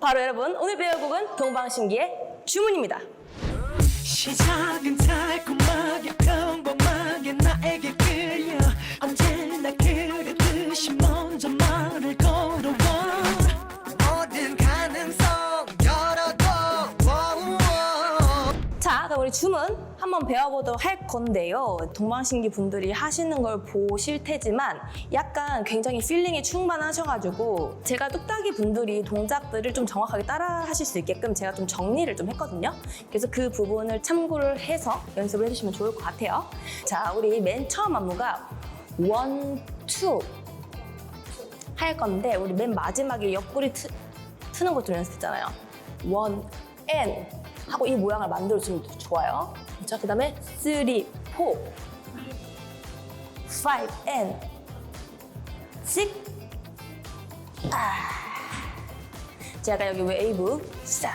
바로 여러분 오늘 배울 곡은 동방신기의 주문입니다. 시작은 달콤하게 평범하게 나에게 끌려 언제나 그랬듯이 먼저 말을 걸어와 모든 가능성 열어둬. 자, 그럼 우리 주문 한번 배워보도록 할 건데요. 동방신기 분들이 하시는 걸 보실 테지만 약간 굉장히 필링이 충만하셔가지고 제가 뚝딱이 분들이 동작들을 좀 정확하게 따라 하실 수 있게끔 제가 좀 정리를 좀 했거든요. 그래서 그 부분을 참고를 해서 연습을 해주시면 좋을 것 같아요. 자, 우리 맨 처음 안무가 원, 투 할 건데 우리 맨 마지막에 옆구리 트, 트는 것좀 연습했잖아요. 원, 앤 하고 이 모양을 만들어주면 좋아요. 자, 그 다음에 쓰리, 포, 파이브, 앤, 식, 아. 제가 여기 웨이브, 싹.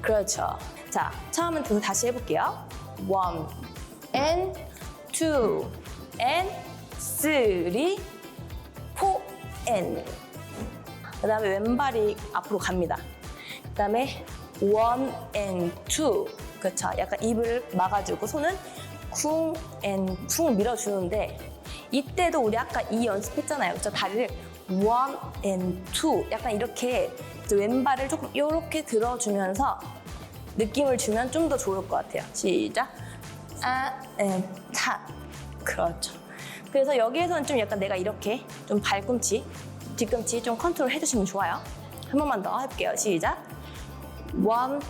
그렇죠. 자, 처음부터 다시 해볼게요. 원, 앤, 투, 앤, 쓰리, 포, 앤. 그 다음에 왼발이 앞으로 갑니다. 그 다음에 원, 앤, 투. 그렇죠. 약간 입을 막아주고 손은 쿵, 앤, 쿵 밀어주는데 이때도 우리 아까 이 연습했잖아요. 그렇죠. 다리를 원, 앤, 투. 약간 이렇게 왼발을 조금 이렇게 들어주면서 느낌을 주면 좀 더 좋을 것 같아요. 시작. 아, 앤, 타. 그렇죠. 그래서 여기에서는 좀 약간 내가 이렇게 좀 발꿈치, 뒤꿈치 좀 컨트롤 해주시면 좋아요. 한 번만 더 해볼게요. 시작. One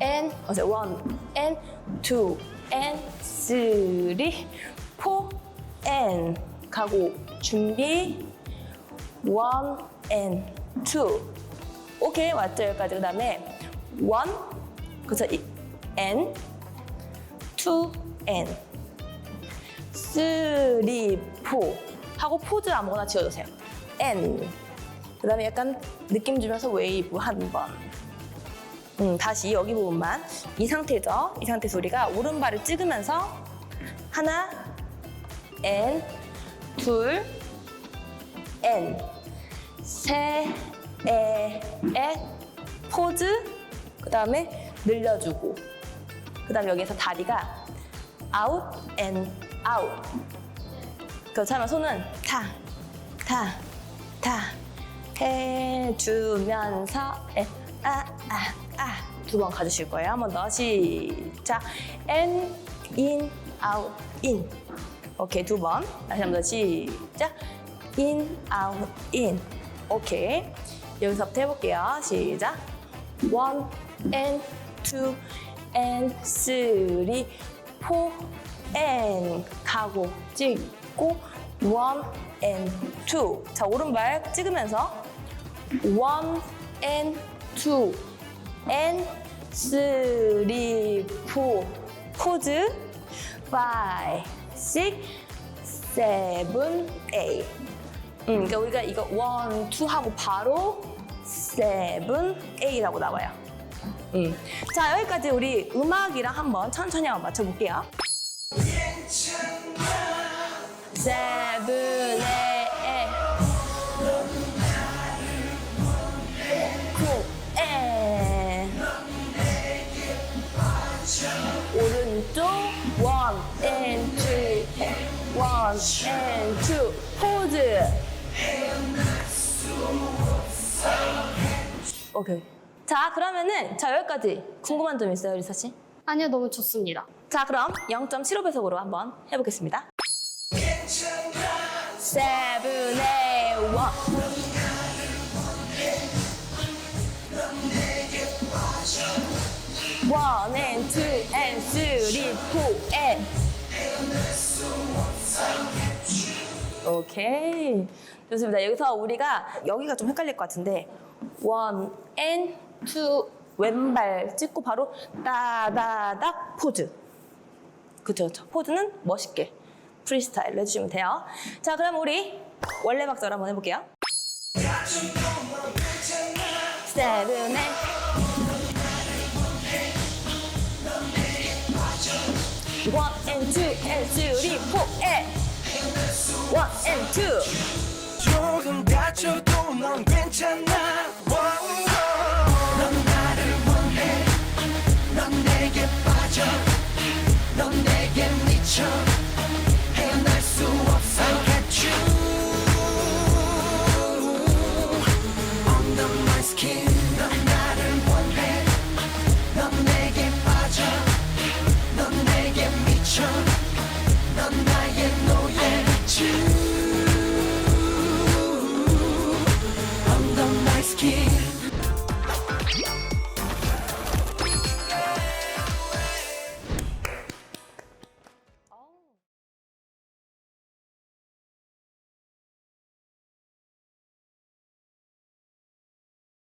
and 어제 one and two and three four and 가고 준비 one and two 오케이 맞죠 여기까지 그 다음에 one 그래서 이 and two and three four 하고 포즈 아무거나 지어주세요 and 그 다음에 약간 느낌 주면서 웨이브 한번 음, 다시 여기 부분만. 이 상태죠. 이 상태에서 우리가 오른발을 찍으면서 하나, 엔, 둘, 엔, 세, 에, 에, 포즈, 그 다음에 늘려주고, 그 다음에 여기서 다리가 아웃 앤 아웃. 하면 손은 타, 타, 타 해주면서 에, 아, 아, 아. 두 번 가주실 거예요. 한번 더. 시작. and, in, out, in. 오케이. 두 번. 다시 한 번 더. 시작. in, out, in. 오케이. 여기서부터 해볼게요. 시작. one, and, two, and, three, four, and. 가고, 찍고, one, and, two. 자, 오른발 찍으면서 one, and, two, and three, four. 포즈 five, six, seven, eight. 음, 그러니까 우리가 이거 one, two 하고 바로 seven, eight라고 나와요. 음. 자 여기까지 우리 음악이랑 한번 천천히 한번 맞춰볼게요. seven, 오케이. 자 그러면은 자 여기까지 궁금한 점 있어요 리사 씨? 아니요, 너무 좋습니다. 자 그럼 0.75배속으로 한번 해보겠습니다. 세븐, 에이, 원. 원, 앤, 투, 앤, 쓰리, 포, 앤. 오케이. 좋습니다. 여기서 우리가 여기가 좀 헷갈릴 것 같은데 원, 앤, 투, 왼발 찍고 바로 따다닥 포즈. 그쵸, 그쵸. 포즈는 멋있게 프리스타일로 해주시면 돼요. 자, 그럼 우리 원래 박자로 한번 해볼게요. 세븐, 에 맞춰도 넌 괜찮아. 넌 나를 원해. 넌 내게 빠져. 넌 내게 미쳐. 헤어날 수 없어. I'll get you. Under my skin. 넌 나를 원해. 넌 내게 빠져. 넌 내게 미쳐. 넌 나의 노예.